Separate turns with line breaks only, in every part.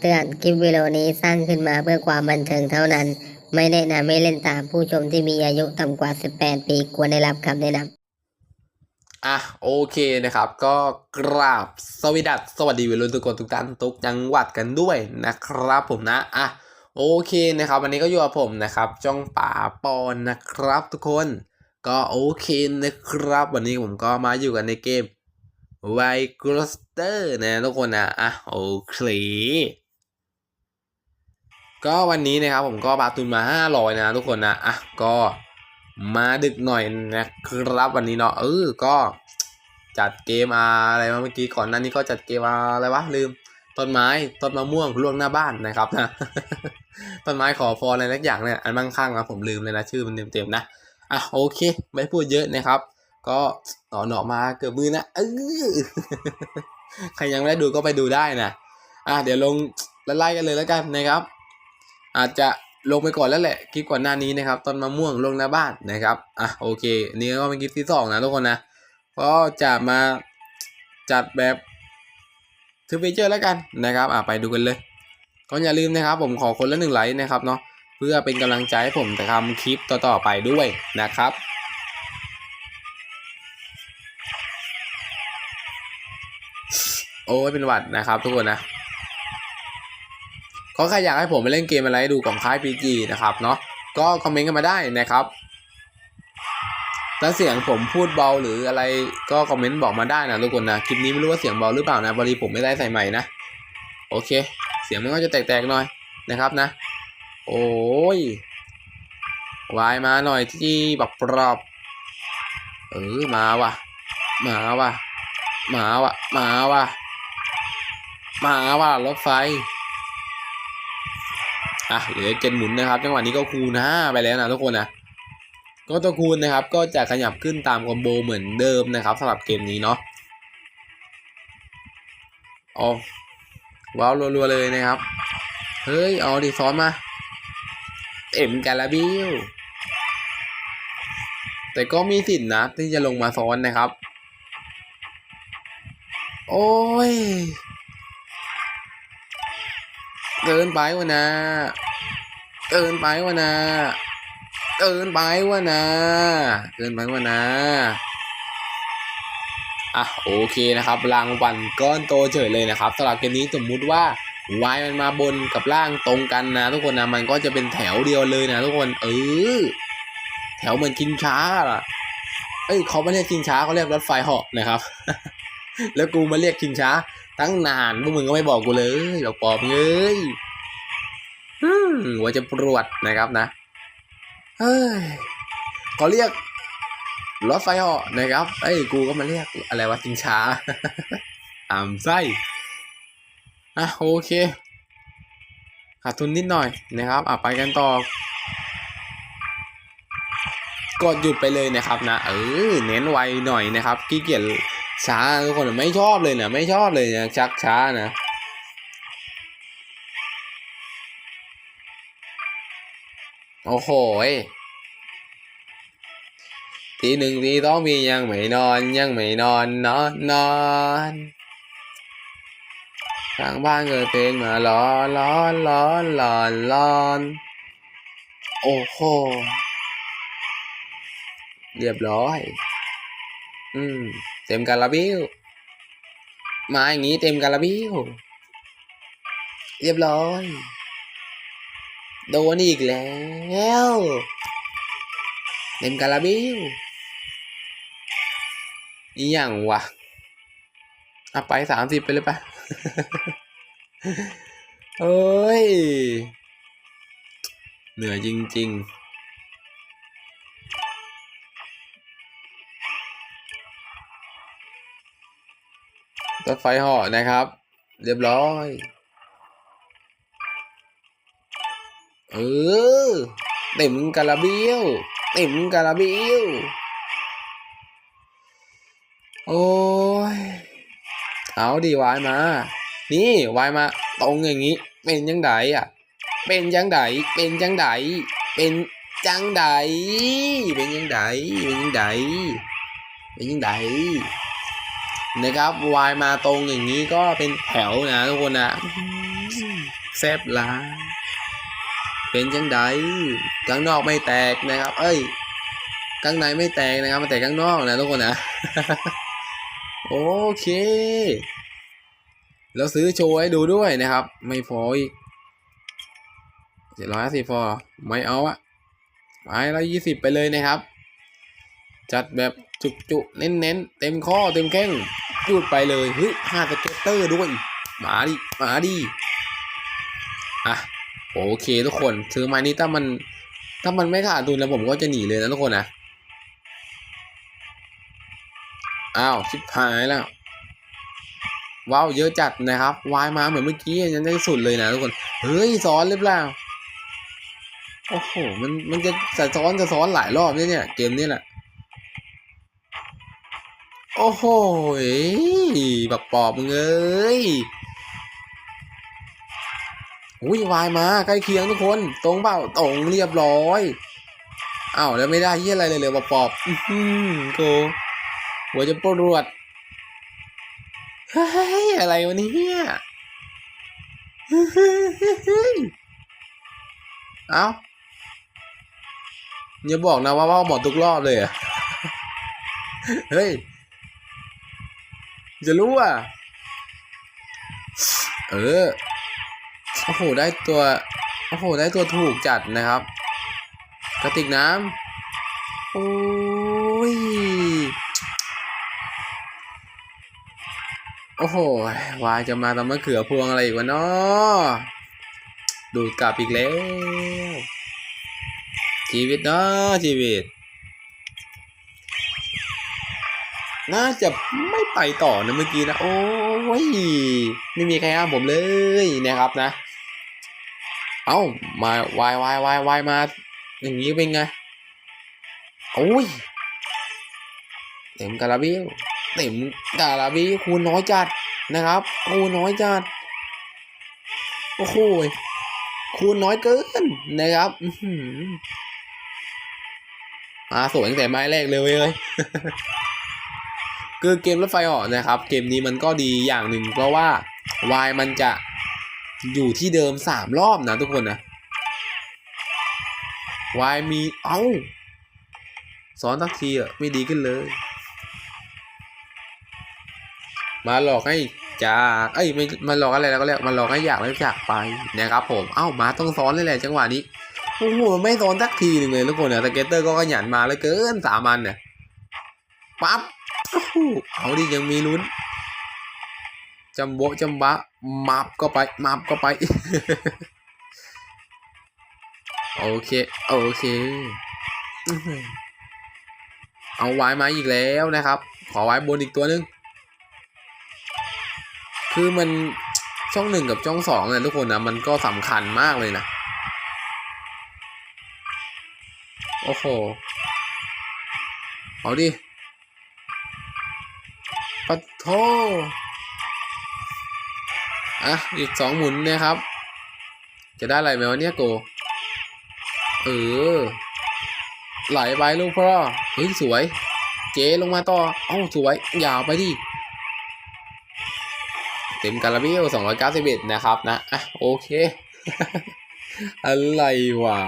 เตือน คลิปวิดีโอนี้สร้างขึ้นมาเพื่อความบันเทิงเท่านั้น ไม่แนะนำให้เล่นตามผู้ชมที่มีอายุต่ำกว่า 18 ปีควรได้รับคำแนะนำ
อะโอเคนะครับ ก็กราบสวัสดีสวัสดีวัยรุ่นทุกคนทุกท่านทุกจังหวัดกันด้วยนะครับผมนะอะโอเคนะครับ วันนี้ก็อยู่กับผมนะครับ จ้องป่าปอนนะครับทุกคนก็โอเคนะครับ วันนี้ผมก็มาอยู่กันในเกมไวกรสเตอร์นะทุกคนนะอะโอเค ก็วันนี้นะครับผมก็บาตุนมา 500 นะทุกคนนะ อะ ก็มาดึกหน่อยนะครับวันนี้เนาะ เออ ก็จัดเกมอะไรวะเมื่อกี้ก่อนหน้านี้ก็จัดเกมอะไรวะลืม ต้นไม้ต้นมะม่วงล่วงหน้าบ้านนะครับนะ ต้นไม้ขอพรอะไรสักอย่างเนี่ย อันมั่งคั่งนะผมลืมเลยนะชื่อมันเต็มๆนะ อะโอเค ไม่พูดเยอะนะครับ ก็หนอหนอมาเกือบมือนะเออใครยังไม่ได้ดูก็ไปดูได้นะ อะเดี๋ยวลงไล่กันเลยแล้วกันนะครับ อาจจะลงไปก่อนแล้วแหละคลิปก่อนหน้านี้นะครับต้นมะม่วงลงหน้าบ้านนะครับอะโอเคนนี้ก็เป็นคลิปที่สองนะทุกคนนะก็จะมาจัดแบบทูเฟเจอร์แล้วกันนะครับอะไปดูกันเลยก็อย่าลืมนะครับ ผมขอคนละหนึ่งไลค์นะครับเนาะเพื่อเป็นกำลังใจให้ผมจะทำคลิปต่อๆไปด้วยนะครับโอ้ยเป็นหวัดนะครับทุกคนนะ ก็ใครอยากให้ผมไปเล่นเกมอะไรดูของค่าย PG นะครับเนาะก็คอมเมนต์กันมาได้นะครับถ้าเสียงผมพูดเบาหรืออะไรก็คอมเมนต์บอกมาได้นะทุกคนนะคลิปนี้ไม่รู้ว่าเสียงเบาหรือเปล่านะบริผมไม่ได้ใส่ใหม่นะโอเค เสียงมันก็จะแตกๆหน่อยนะครับนะ โอ้ยวายมาหน่อยที่บักปรอบเออมาว่ะ มาว่ะ มาว่ะ มาว่ะ มาว่ะรถไฟ อะเหลือเจนหมุนนะครับ จังหวะนี้ก็คูณห้าไปแล้วนะทุกคนนะก็ตัวคูณนะครับ ก็จะขยับขึ้นตามคอมโบเหมือนเดิมนะครับสำหรับเกมนี้เนาะอ๋อว้าวรัวๆเลยนะครับ เฮ้ยเอาดิซ้อนมาเอ็มกาลาบิวแต่ก็มีสิทธินะที่จะลงมาซ้อนนะครับ โอ้ย เกินไปวะนะเกินไปวะนะเกินไปวะนะเกินไปวะนะอะโอเคนะครับรางวัลก้อนโตเฉยเลยนะครับสำหรับเกมนี้สมมุติว่าวายมันมาบนกับล่างตรงกันนะ ทุกคนนะมันก็จะเป็นแถวเดียวเลยนะ ทุกคนเออแถวเหมือนกินช้าล่ะเอ้ยเขาไม่เรียกกินช้าเขาเรียกรถไฟเหาะนะครับ แล้วกูมาเรียกกินช้า ตั้งนานพวกมึงก็ไม่บอกกูเลยบอกปอบเงยอืมหัวจะปวดนะครับนะเฮ้ยเขาเรียกรถไฟเหาะนะครับเอ้กูก็มาเรียกอะไรวะจิงช้าตามไส้อะโอเคขาดทุนนิดหน่อยนะครับอะไปกันต่อกดหยุดไปเลยนะครับนะเออเน้นไวหน่อยนะครับขี้เกียจ ช้าทุกคนไม่ชอบเลยนะไม่ชอบเลยนะชักช้านะโอ้โหยตีหนึ่งตีสองพี่ยังไม่นอนยังไม่นอนนอนนอนทางบ้านเกิดเพลงมาร้อนร้อนร้อนร้อนร้อนโอ้โหเรียบร้อย อืม เต็มกาลาบิวมาอย่างนี้เต็มกาลาบิวเรียบร้อย โดนอีกแล้วเต็มกาลาบิวอีหยังวะเอาไปสามสิบไปเลยปะเอ้ย เหนื่อยจริง ๆ รถไฟเหาะนะครับ เรียบร้อย เออเต็มกาลาเบียวเต็มกาลาเบียวโอ้ย เอาดีวายมา นี่วายมาตรงอย่างนี้ เป็นยังไงอะ เป็นยังไงเป็นยังไงเป็นจังไดเป็นยังไงเป็นยังไงเป็นยังไง นะครับวายมาตรงอย่างนี้ก็เป็นแถวนะทุกคนนะอื้อหือแซบหลายเป็นจังไดข้างนอกไม่แตกนะครับ เอ้ยข้างในไม่แตกนะครับ มาแตกข้างนอกนะทุกคนนะ โอเค แล้วซื้อโชว์ให้ดูด้วยนะครับ ไม่พออีกเจ็ดร้อยสิบพอไม่เอาอะไปแล้วยี่สิบไปเลยนะครับ จัดแบบ จุกจุเน้นเน้นๆเต็มข้อเต็มแข้งจุดไปเลยเฮ้ยห้าสเก็ตเตอร์ด้วยมาดิมาดิอะโอเคทุกคนซื้อไม้นี้ถ้ามัน ถ้ามันไม่ขาดทุนแล้วผมก็จะหนีเลยนะทุกคนนะอ้าวชิบหายแล้วว้าวเยอะจัดนะครับวายมาเหมือนเมื่อกี้ยังได้สุดเลยนะทุกคนเฮ้ยซ้อนหรือเปล่าโอ้โหมันมันจะจะซ้อนจะซ้อนหลายรอบเนี่ยเนี่ยเกมนี้แหละ โอ้โหบักปอบมึงเอ้ยอุ้ยวายมาใกล้เคียงทุกคน ตรงเปล่าตรงเรียบร้อยอ้าวแล้วไม่ได้ยี่อะไรเลยเลยปอบอื้อหือโกหัวจะปวดเฮ้ยอะไรวะเนี่ยเฮ้ยเอ้าอย่าบอกนะว่าว่าหมดทุกรอบเลยอะเฮ้ย จะรู้อะ เออ โอ้โห ได้ตัว โอ้โห ได้ตัวถูกจัดนะครับ กระติกน้ำ โอ้ย โอ้โห วายจะมาทำมะเขือพวงอะไรอีกวะเนาะดูดกลับอีกแล้ว ชีวิตเนาะชีวิต น่าจะไม่ไปต่อนะเมื่อกี้นะ โอ้ย ไม่มีใครห้ามผมเลยนะครับนะ เอ้ามาวายวายวายวายมา อย่างนี้เป็นไง โอ้ย เต็มกาลาบิลเต็มกาลาบิลคูณน้อยจัดนะครับคูณน้อยจัด โอ้โหคูณน้อยเกินนะครับอมาสวยตั้งแต่ไม้แรกเลยเว้ย คือเกมรถไฟเหาะนะครับ เกมนี้มันก็ดีอย่างหนึ่งเพราะว่าวายมันจะอยู่ที่เดิมสามรอบนะทุกคนนะวายมีเอ้าสอนสักทีอะไม่ดีขึ้นเลย มาหลอกให้จากเอ้ยไม่มาหลอกอะไรแล้วก็เรียกมาหลอกให้อยากแล้วจากไปนะครับผมเอ้ามาต้องซ้อนเลยแหละจังหวะนี้โอ้โหไม่ซ้อนสักทีหนึ่งเลยทุกคนเนี่ยสเก็ตเตอร์ก็ขยันมาแล้วเกินสามอันเนี่ยปั๊บ เอาดิยังมีลุ้นจำโบจำบะมับก็ไปมับก็ไป โอเค โอเค เอาไว้มาอีกแล้วนะครับ ขอไว้บนอีกตัวหนึง คือมันช่องหนึ่งกับช่องสองเนี่ยทุกคนนะมันก็สำคัญมากเลยนะ โอ้โห เอาดิ โทอะ อีกสองหมุนนะครับ จะได้อะไรไหมวะเนี่ยโก เออ ไหลไปลูกพ่อ เฮ้ย สวย เจลงมาต่อ เอ้า สวย ยาวไปดิ เต็มการาเบลสองร้อยเก้าสิบเอ็ดนะครับนะ อะ โอเค อะไรวะ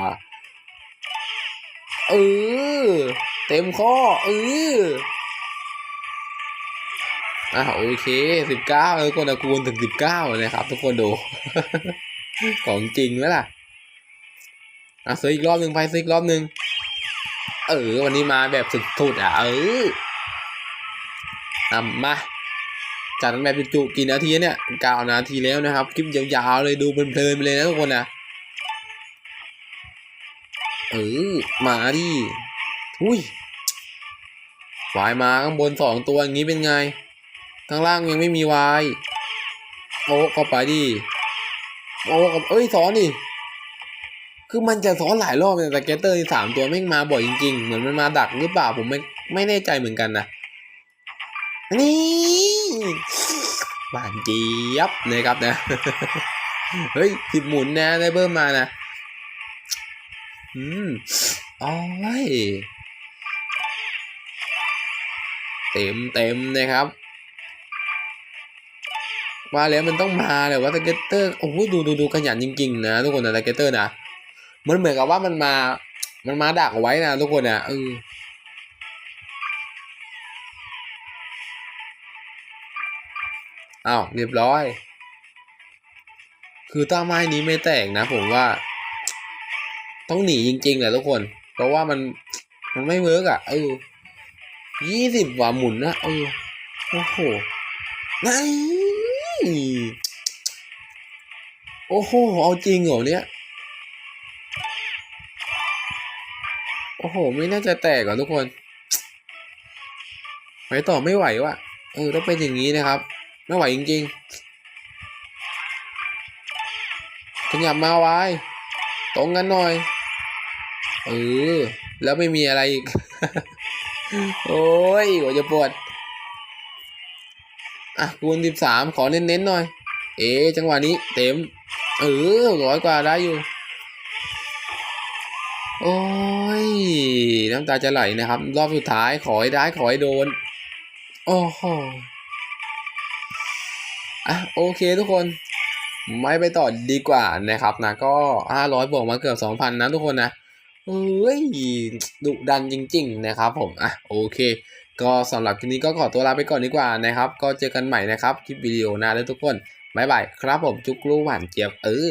เออ เต็มข้อ เออ อะโอเคสิบเก้าเออคนตะกูลถึงสิบเก้านะครับ ทุกคนดู ของจริงไหมล่ะอะซื้ออีกรอบหนึ่งไปซื้ออีกรอบหนึ่งเออ วันนี้มาแบบสุดๆอะ เอออะมาจัดแบบจุๆกี่นาทีเนี่ยเก้านาทีแล้วนะครับ คลิปยาวๆเลยดูเพลินๆไปเลยนะทุกคนนะเออมาดิอุ้ยวายมาข้างบนสองตัวอย่างนี้เป็นไง ข้างล่างยังไม่มีวายโอ้เข้าไปดิโอ้กับเอ้ยสอนดิคือมันจะซ้อนหลายรอบเนี่ยแต่เกตเตอร์ที่สามตัวแม่งมาบ่อยจริงๆ เหมือนมันมาดักหรือเปล่าผมไม่ไม่แน่ใจเหมือนกันนะนี่บานเจี๊ยบนะครับนะ เฮ้ยสิบหมุนนะได้เบิ่มมานะอืมโอ้ยเต็มเต็มนะครับ ว่าแล้วมันต้องมาเลยว่าสเก็ตเตอร์โอ้โหดูดูดูขยันจริงๆนะทุกคนนะสเก็ตเตอร์นะมันเหมือนกับว่ามันมา มันมาดักเอาไว้นะทุกคนนะเอออ้าวเรียบร้อย คือต้นไม้นี้ไม่แตกนะผมว่า ต้องหนีจริงๆแหละทุกคน เพราะว่ามันมันไม่เวิร์กอะเออยี่สิบว่าหมุนนะเออโอ้โหไง โอ้โห เอาจริงเหรอเนี่ย โอ้โห ไม่น่าจะแตกอะทุกคน ไปต่อไม่ไหวว่ะ เออต้องเป็นอย่างนี้นะครับ ไม่ไหวจริงๆ ขยับมาไว้ ตรงกันหน่อย เออ แล้วไม่มีอะไรอีก โอ้ยหัวจะปวด อะคูณสิบสามขอเน้นๆหน่อย เอ๊ะจังหวะนี้เต็ม เออร้อยกว่าได้อยู่ โอ้ย น้ำตาจะไหลนะครับ รอบสุดท้ายขอให้ได้ขอให้โดน โอ้โหอะโอเคทุกคน ไม่ไปต่อดีกว่านะครับนะก็ห้าร้อยบวกมาเกือบสองพันนะทุกคนนะเอ้ยดุดันจริง ๆ นะครับผม อะ โอเค ก็สำหรับคลิปนี้ก็ขอตัวลาไปก่อนดีกว่านะครับ ก็เจอกันใหม่นะครับคลิปวิดีโอหน้าแล้วทุกคนบ๊ายบายครับผมจุกลูกหวานเจี๊ยบเออ